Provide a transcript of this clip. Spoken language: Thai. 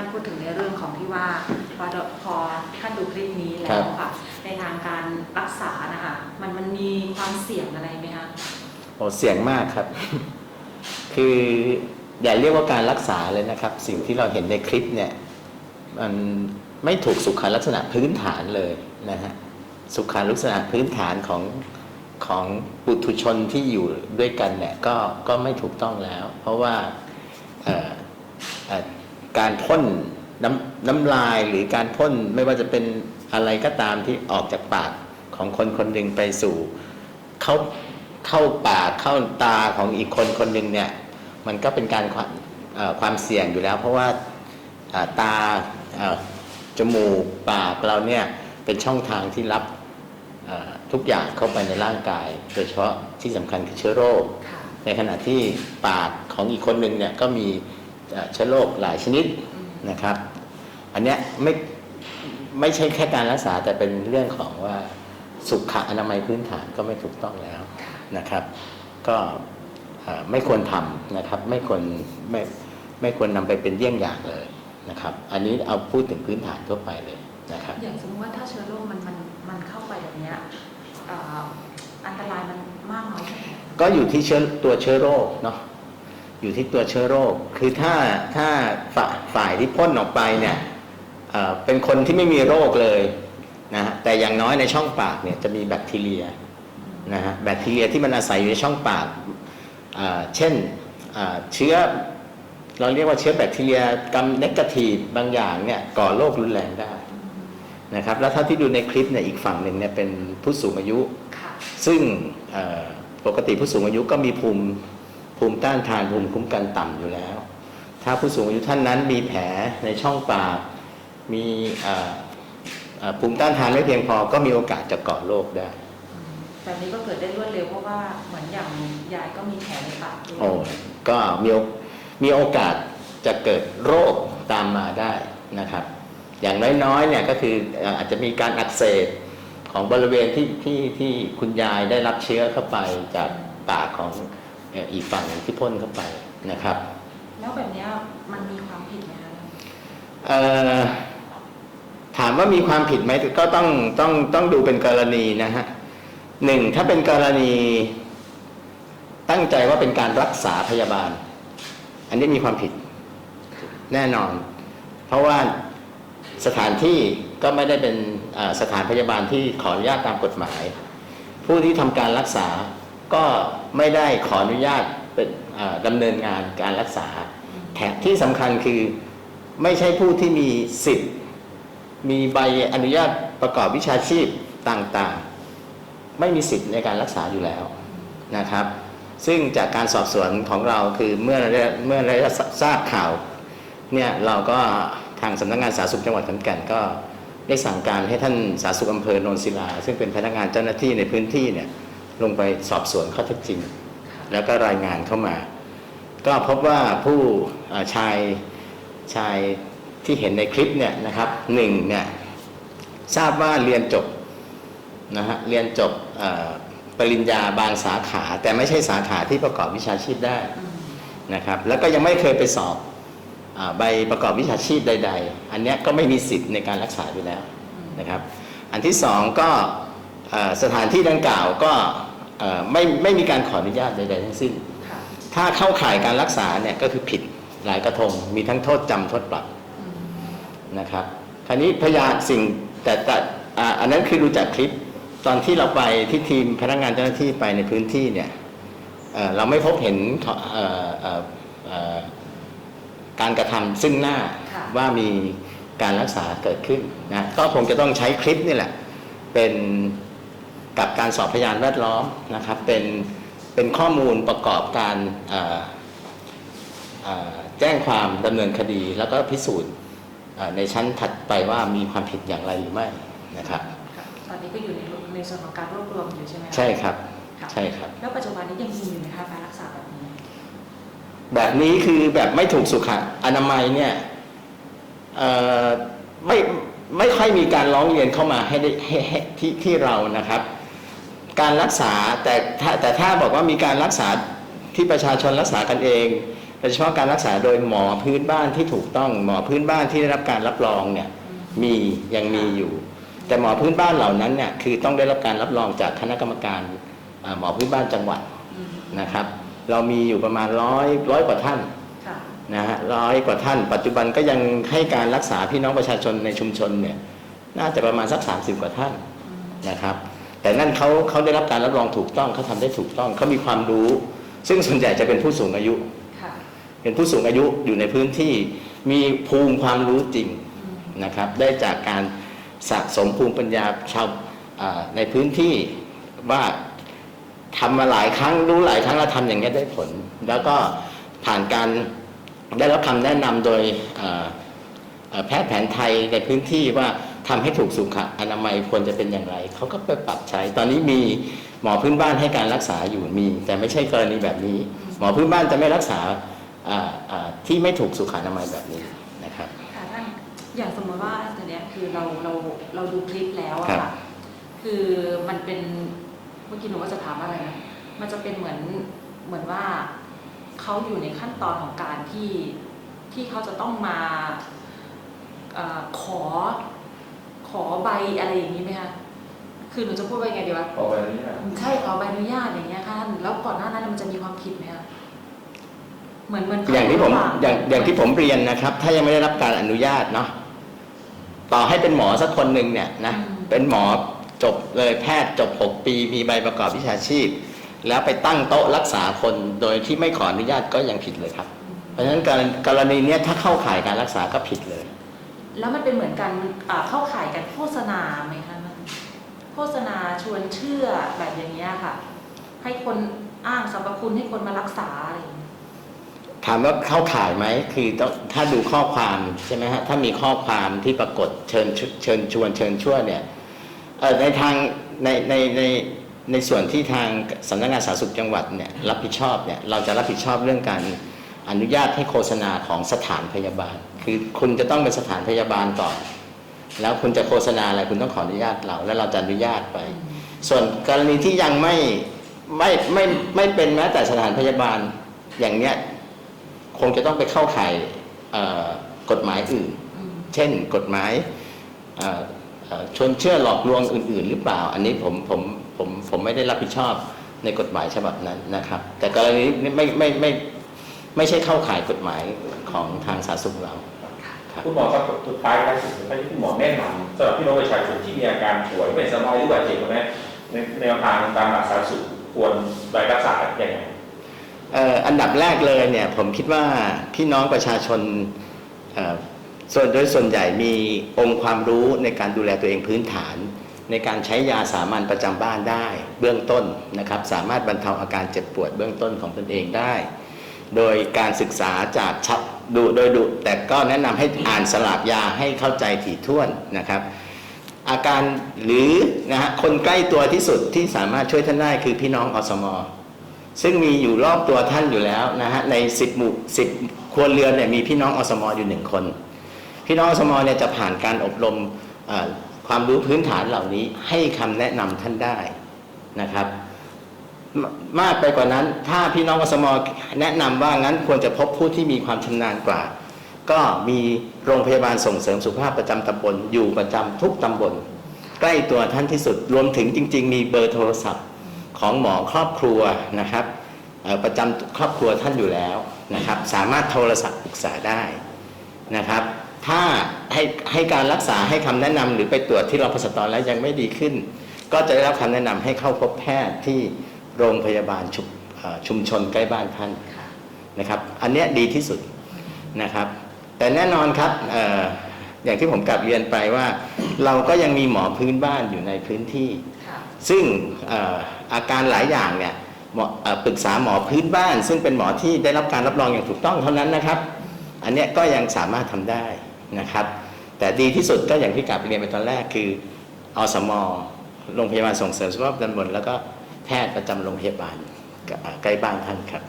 านพูดถึงในเรื่องของที่ว่าพอพอท่านดูคลิปนี้แล้ครัวบค่ะในทางการรักษานะคะมันมันมีความเสี่ยงอะไรไหมคะโอ้เสี่ยงมากครับ คืออย่าเรียกว่าการรักษาเลยนะครับ สิ่งที่เราเห็นในคลิปเนี่ยมันไม่ถูกสุขลักษณะพื้นฐานเลยนะฮะสุขลักษณะพื้นฐานของของปุถุชนที่อยู่ด้วยกันเนี่ยก็ก็ไม่ถูกต้องแล้ว เพราะว่าเอ่อเอ่อ การพ่นน้ำน้ำลายหรือการพ่นไม่ว่าจะเป็นอะไรก็ตามที่ออกจากปากของคนคนหนึ่งไปสู่เข้าเข้าปากเข้าตาของอีกคนคนหนึ่งเนี่ย มันก็เป็นการความเอ่อความเสี่ยงอยู่แล้ว เพราะว่าเอ่อตาเอ่อจมูกปากเราเนี่ยเป็นช่องทางที่รับเอ่อทุกอย่างเข้าไปในร่างกาย โดยเฉพาะที่สำคัญคือเชื้อโรคค่ะในขณะที่ปากของอีกคนหนึ่งเนี่ยก็มี เอ่อเชื้อโรคหลายชนิดอืมนะครับ อันเนี้ยไม่ไม่ใช่แค่การรักษาแต่เป็นเรื่องของว่าสุขอนามัยพื้นฐานก็ไม่ถูกต้องแล้วนะครับ ก็เอ่อไม่ควรทำนะครับ ไม่ควรไม่ไม่ควรนำไปเป็นเยี่ยงอย่างเลยนะครับ อันนี้เอาพูดถึงพื้นฐานทั่วไปเลยนะครับ อย่างสมมติว่าถ้าเชื้อโรคมันมันมันเข้าไปแบบเนี้ยเอ่ออันตรายมันมากน้อยแค่ไหนก็อยู่ที่เชื้อตัวเชื้อโรคเนาะ อยู่ที่ตัวเชื้อโรค คือถ้าถ้าฝ่ายฝ่ายที่พ่นออกไปเนี่ยเอ่อเป็นคนที่ไม่มีโรคเลยนะฮะแต่อย่างน้อยในช่องปากเนี่ยจะมีแบคทีเรียนะฮะแบคทีเรียที่มันอาศัยอยู่ในช่องปากเอ่อเช่นเอ่อเชื้อเราเรียกว่าเชื้อแบคทีเรียกรรมเนกาทีฟบางอย่างเนี่ยก่อโรครุนแรงได้นะครับแล้วเท่าที่ดูในคลิปเนี่ยอีกฝั่งหนึ่งเนี่ยเป็นผู้สูงอายุค่ะซึ่งเอ่อปกติผู้สูงอายุก็มีภูมิ ภูมิต้านทานภูมิคุ้มกันต่ำอยู่แล้ว ถ้าผู้สูงอายุท่านนั้นมีแผลในช่องปากมีเอ่อเอ่อภูมิต้านทานไม่เพียงพอก็มีโอกาสจะเกาะโรคได้อืมแบบนี้ก็เกิดได้รวดเร็วเพราะว่าเหมือนอย่างยายก็มีแผลในปากด้วยโอ้ก็มีโอมีโอกาสจะเกิดโรคตามมาได้นะครับ อย่างน้อยๆเนี่ยก็คือเอ่ออาจจะมีการอักเสบของบริเวณที่ที่ที่คุณยายได้รับเชื้อเข้าไปจากปากของเอ่ออีกฝั่งหนึ่งที่พ่นเข้าไปนะครับ แล้วแบบเนี้ยมันมีความผิดไหมคะเอ่อถามว่ามีความผิดไหมก็ต้องต้องต้องดูเป็นกรณีนะฮะหนึ่งถ้าเป็นกรณีตั้งใจว่าเป็นการรักษาพยาบาล อันนี้มีความผิดแน่นอน เพราะว่าสถานที่ก็ไม่ได้เป็นอ่าสถานพยาบาลที่ขออนุญาตตามกฎหมาย ผู้ที่ทำการรักษา ก็ไม่ได้ขออนุญาตเป็นอ่าดำเนินงานการรักษาแถมที่สำคัญคือไม่ใช่ผู้ที่มีสิทธิ์ มีใบอนุญาตประกอบวิชาชีพต่างๆ ไม่มีสิทธิ์ในการรักษาอยู่แล้วนะครับ ซึ่งจากการสอบสวนของเราคือเมื่อได้เมื่อได้ทราบข่าวเนี่ยเราก็ทางสำนักงานสาธารณสุขจังหวัดขอนแก่นก็ได้สั่งการให้ท่านสาธารณสุขอำเภอโนนศิลา ซึ่งเป็นพนักงานเจ้าหน้าที่ในพื้นที่เนี่ย ลงไปสอบสวนข้อเท็จจริง แล้วก็รายงานเข้ามา ก็พบว่าผู้ชายชายที่เห็นในคลิปเนี่ยนะครับหนึ่งเนี่ยทราบว่าเรียนจบนะฮะเรียนจบปริญญาบางสาขา แต่ไม่ใช่สาขาที่ประกอบวิชาชีพได้นะครับ แล้วก็ยังไม่เคยไปสอบอใบประกอบวิชาชีพใด ๆ อันเนี้ยก็ไม่มีสิทธิ์ในการรักษาอยู่แล้วนะครับ อันที่สองก็สถานที่ดังกล่าวก็ ไม่ไม่มีการขออนุญาตใดๆทั้งสิ้นค่ะถ้าเข้าข่ายการรักษาเนี่ยก็คือผิดหลายกระทง มีทั้งโทษจำโทษปรับอืมนะครับ คราวนี้พยานสิ่งแต่แต่อ่าอันนั้นคือดูจากคลิปตอนที่เราไปที่ทีมพนักงานเจ้าหน้าที่ไปในพื้นที่เนี่ยเอ่อเราไม่พบเห็นเอ่อเอ่อเอ่อการกระทำซึ่งหน้าค่ะว่ามีการรักษาเกิดขึ้นนะก็คงจะต้องใช้คลิปนี่แหละเป็น กับการสอบพยานแวดล้อมนะครับเป็นเป็นข้อมูลประกอบการเอ่อเอ่อแจ้งความดำเนินคดี แล้วก็พิสูจน์เอ่อในชั้นถัดไปว่ามีความผิดอย่างไรหรือไม่นะครับค่ะตอนนี้ก็อยู่ในในส่วนของการรวบรวมอยู่ใช่ไหมคะใช่ครับค่ะใช่ครับ แล้วปัจจุบันนี้ยังมีอยู่ไหมคะการรักษาแบบนี้ แบบนี้คือแบบไม่ถูกสุขอนามัยเนี่ยเอ่อไม่ไม่ค่อยมีการร้องเรียนเข้ามาให้ได้ให้ให้ที่ที่เรานะครับ การรักษาแต่ถ้าแต่ถ้าบอกว่ามีการรักษาที่ประชาชนรักษากันเองโดยเฉพาะการรักษาโดยหมอพื้นบ้านที่ถูกต้องหมอพื้นบ้านที่ได้รับการรับรองเนี่ยมียังมีอยู่ แต่หมอพื้นบ้านเหล่านั้นเนี่ยคือต้องได้รับการรับรองจากคณะกรรมการเอ่อหมอพื้นบ้านจังหวัดอืมนะครับ เรามีอยู่ประมาณร้อยร้อยกว่าท่านค่ะนะฮะร้อยกว่าท่าน ปัจจุบันก็ยังให้การรักษาพี่น้องประชาชนในชุมชนเนี่ยน่าจะประมาณสัก30 กว่าท่านอืมนะครับ แต่นั่นเขาเขาได้รับการรับรองถูกต้องเขาทำได้ถูกต้องเขามีความรู้ ซึ่งส่วนใหญ่จะเป็นผู้สูงอายุค่ะเป็นผู้สูงอายุอยู่ในพื้นที่มีภูมิความรู้จริงอืมนะครับ ได้จากการสะสมภูมิปัญญาชาวอ่าในพื้นที่ว่าทำมาหลายครั้งรู้หลายครั้งแล้วทำอย่างนี้ยได้ผล แล้วก็ผ่านการได้รับคำแนะนำโดยเอ่อเอ่อแพทย์แผนไทยในพื้นที่ว่า ทำให้ถูกสุขอนามัยควรจะเป็นอย่างไร เขาก็ไปปรับใช้ ตอนนี้มีหมอพื้นบ้านให้การรักษาอยู่มี แต่ไม่ใช่กรณีแบบนี้ หมอพื้นบ้านจะไม่รักษาอ่าอ่าที่ไม่ถูกสุขอนามัยแบบนี้นะครับค่ะท่านอย่างสมมติว่าตอนเนี้ยคือเราเราเราดูคลิปแล้วอะครัค่ะบคือมันเป็นเมื่อกี้หนูว่าจะถามอะไรนะมันจะเป็นเหมือนเหมือนว่าเขาอยู่ในขั้นตอนของการที่ที่เขาจะต้องมาเออขอ ขอใบอะไรอย่างนี้ไหมคะคือหนูจะพูดว่ายังไงดีวะขอไปนี้นะใช่ขอใบอนุญาตอย่างเงี้ยค่ะท่านแล้วก่อนหน้านั้นมันจะมีความผิดไหมคะเหมือนเหมือนอย่างที่ผมระหว่อย่างอย่างที่ผมเรียนนะครับ ถ้ายังไม่ได้รับการอนุญาตเนาะต่อให้เป็นหมอสักคนหนึ่งเนี่ยนะเป็นหมอจบเลยแพทย์จบ 6 ปีมีใบประกอบวิชาชีพ แล้วไปตั้งโต๊ะรักษาคนโดยที่ไม่ขออนุญาตก็ยังผิดเลยครับ เพราะฉะนั้นกรณกรณีเนี้ยถ้าเข้าข่ายการรักษาก็ผิดเลย แล้วมันเป็นเหมือนกันเข้าข่ายกันโฆษณาไหมคะมันโฆษณาชวนเชื่อแบบอย่างเงี้ค่ะ ให้คนอ้างสรรพคุณให้คนมารักษาอะไรอย่างนี้ถามว่าเข้าข่ายไหมคือถ้าดูข้อความใช่ไหมฮะถ้ามีข้อความที่ปรากฏเชิญเชิญชวนเชิญชั่วเนี่ยในทางในในในในส่วนที่ทางสำนักงานสาธารณสุขจังหวัดเนี่ยรับผิดชอบเนี่ยเราจะรับผิดชอบเรื่องการอนุญาตให้โฆษณาของสถานพยาบาล คือคุณจะต้องเป็นสถานพยาบาลก่อน แล้วคุณจะโฆษณาอะไรคุณต้องขออนุญาตเรา แล้วเราจะอนุญาตไป ส่วนกรณีที่ยังไม่ไม่ไม่ไม่เป็นแม้แต่สถานพยาบาลอย่างเนี้ยคงจะต้องไปเข้าข่ายกฎหมายอื่น เช่นกฎหมายชวนเชื่อหลอกลวงอื่น ๆ หรือเปล่า อันนี้ผมผมผมผมไม่ได้รับผิดชอบในกฎหมายฉบับนั้นนะครับ แต่กรณีนี้ไม่ไม่ไม่ไม่ใช่เข้าข่ายกฎหมายของทางสาธารณสุขเรา คุณหมอครับสุดท้ายท้ายสุดให้คุณหมอแนะนำสำหรับพี่น้องประชาชนที่มีอาการป่วยไม่สบายหรือบาดเจ็บนะในแนวทางการรักษาธารณสุขควรไปรักษาอย่างไรอันดับแรกเลยเนี่ยผมคิดว่าพี่น้องประชาชนส่วนโดยส่วนใหญ่มีองค์ความรู้ในการดูแลตัวเองพื้นฐาน ในการใช้ยาสามัญประจำบ้านได้เบื้องต้นนะครับ สามารถบรรเทาอาการเจ็บปวดเบื้องต้นของตนเองได้ โดยการศึกษาจากชับ ดูโดยดูแต่ก็แนะนำให้อ่านสลากยาให้เข้าใจถี่ถ้วนนะครับ อาการหรือนะฮะคนใกล้ตัวที่สุดที่สามารถช่วยท่านได้คือพี่น้องอสมอซึ่งมีอยู่รอบตัวท่านอยู่แล้วนะฮะใน10หมู่10ครัวเรือนเนี่ยมีพี่น้องอสมออยู่หนึ่งคน พี่น้องอสมอเนี่ยจะผ่านการอบรมความรู้พื้นฐานเหล่านี้ให้คำแนะนำท่านได้นะครับ มากไปกว่านั้น ถ้าพี่น้องอสมแนะนำว่างั้นควรจะพบผู้ที่มีความชำนาญกว่า ก็มีโรงพยาบาลส่งเสริมสุขภาพประจำตำบลอยู่ประจำทุกตำบล ใกล้ตัวท่านที่สุดรวมถึงจริง ๆ มีเบอร์โทรศัพท์ของหมอครอบครัวนะครับประจำครอบครัวท่านอยู่แล้วนะครับ สามารถโทรศัพท์ปรึกษาได้นะครับ ถ้าให้ให้การรักษาให้คำแนะนำหรือไปตรวจที่รพสตแล้วยังไม่ดีขึ้น ก็จะได้รับคำแนะนำให้เข้าพบแพทย์ที่ โรงพยาบาลชุมเอ่อชุมชนใกล้บ้านท่านค่ะนะครับอันเนี้ยดีที่สุดนะครับ แต่แน่นอนครับเอออย่างที่ผมกลับเรียนไปว่า เราก็ยังมีหมอพื้นบ้านอยู่ในพื้นที่ค่ะซึ่งเอ่ออาการหลายอย่างเนี่ยหมอเอ่อปรึกษาหมอพื้นบ้าน ซึ่งเป็นหมอที่ได้รับการรับรองอย่างถูกต้องเท่านั้นนะครับ อันเนี้ยก็ยังสามารถทำได้นะครับ แต่ดีที่สุดก็อย่างที่กลับเรียนไปตอนแรกคืออสมโรงพยาบาลส่งเสริมสุขภาพตำบลแล้วก็แพทย์ประจำโรงพยาบาลใกล้บ้านท่านครับ